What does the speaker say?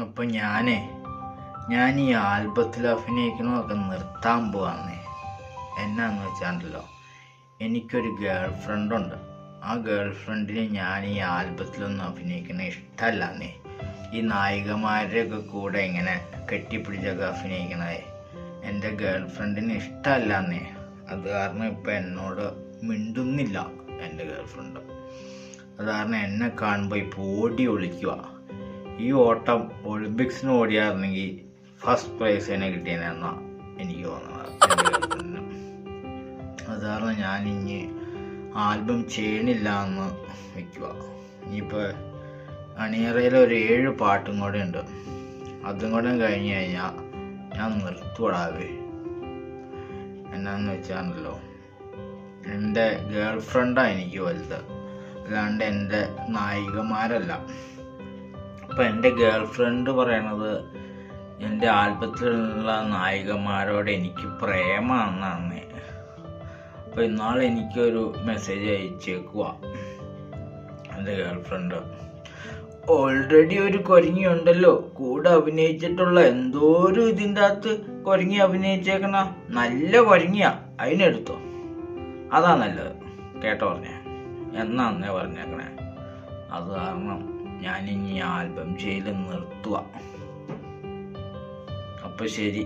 അപ്പം ഞാനേ ഞാൻ ഈ ആൽബത്തിൽ അഭിനയിക്കണമൊക്കെ നിർത്താൻ പോവാന്നേ. എന്നാന്ന് വെച്ചാണ്ടല്ലോ എനിക്കൊരു ഗേൾ ഫ്രണ്ടുണ്ട് ആ ഗേൾ ഫ്രണ്ടിനെ ഞാൻ ഈ ആൽബത്തിലൊന്നും അഭിനയിക്കണ ഇഷ്ടമല്ലാന്നേ ഈ നായികമാരുടെയൊക്കെ കൂടെ ഇങ്ങനെ കെട്ടിപ്പിടിച്ചൊക്കെ അഭിനയിക്കണതേ എന്റെ ഗേൾ ഫ്രണ്ടിന് ഇഷ്ടമല്ലാന്നേ അത് കാരണം ഇപ്പം എന്നോട് മിണ്ടുന്നില്ല എന്റെ ഗേൾ ഫ്രണ്ട് അത് കാരണം എന്നെ കാണുമ്പോൾ ഇപ്പോൾ ഓടി ഒളിക്കുക ഈ ഓട്ടം ഒളിമ്പിക്സിന് ഓടിയായിരുന്നെങ്കിൽ ഫസ്റ്റ് പ്രൈസ് തന്നെ കിട്ടിയെന്നാ എനിക്ക് തോന്നുന്നത്. അത് കാരണം ഞാൻ ഇനി ആൽബം ചെയ്യണില്ല എന്ന് വയ്ക്കുക ഇനിയിപ്പോൾ അണിയറയിൽ ഒരു ഏഴ് പാട്ടും കൂടെ ഉണ്ട്. അതും കൂടെ കഴിഞ്ഞ് കഴിഞ്ഞാൽ ഞാൻ നിർത്തുവിടാവേ എന്നാന്ന് വെച്ചാണല്ലോ എന്റെ ഗേൾ ഫ്രണ്ടാണ് എനിക്ക് വലുത്. അല്ലാണ്ട് എന്റെ നായികമാരല്ല. അപ്പം എന്റെ ഗേൾ ഫ്രണ്ട് പറയണത് എന്റെ ആൽബത്തിലുള്ള നായികമാരോട് എനിക്ക് പ്രേമാണെന്നാണ്. അപ്പോൾ ഇന്നാൾ എനിക്കൊരു മെസ്സേജ് അയച്ചേക്കുക എന്റെ ഗേൾ ഫ്രണ്ട് ഓൾറെഡി ഒരു കുരങ്ങിയുണ്ടല്ലോ. കൂടെ അഭിനയിച്ചിട്ടുള്ള എന്തോ ഒരു ഇതിന്റെ അകത്ത് കൊരങ്ങി അഭിനയിച്ചേക്കണ? നല്ല കുരങ്ങിയാ. അതിനെടുത്തോ. അതാ നല്ലത്. കേട്ടോ പറഞ്ഞേ. എന്നാന്നേ പറഞ്ഞേക്കണേ. അത് കാരണം ഞാനിനി ആൽബം ചെയ്ത് നിർത്തുക അപ്പോൾ ശരി.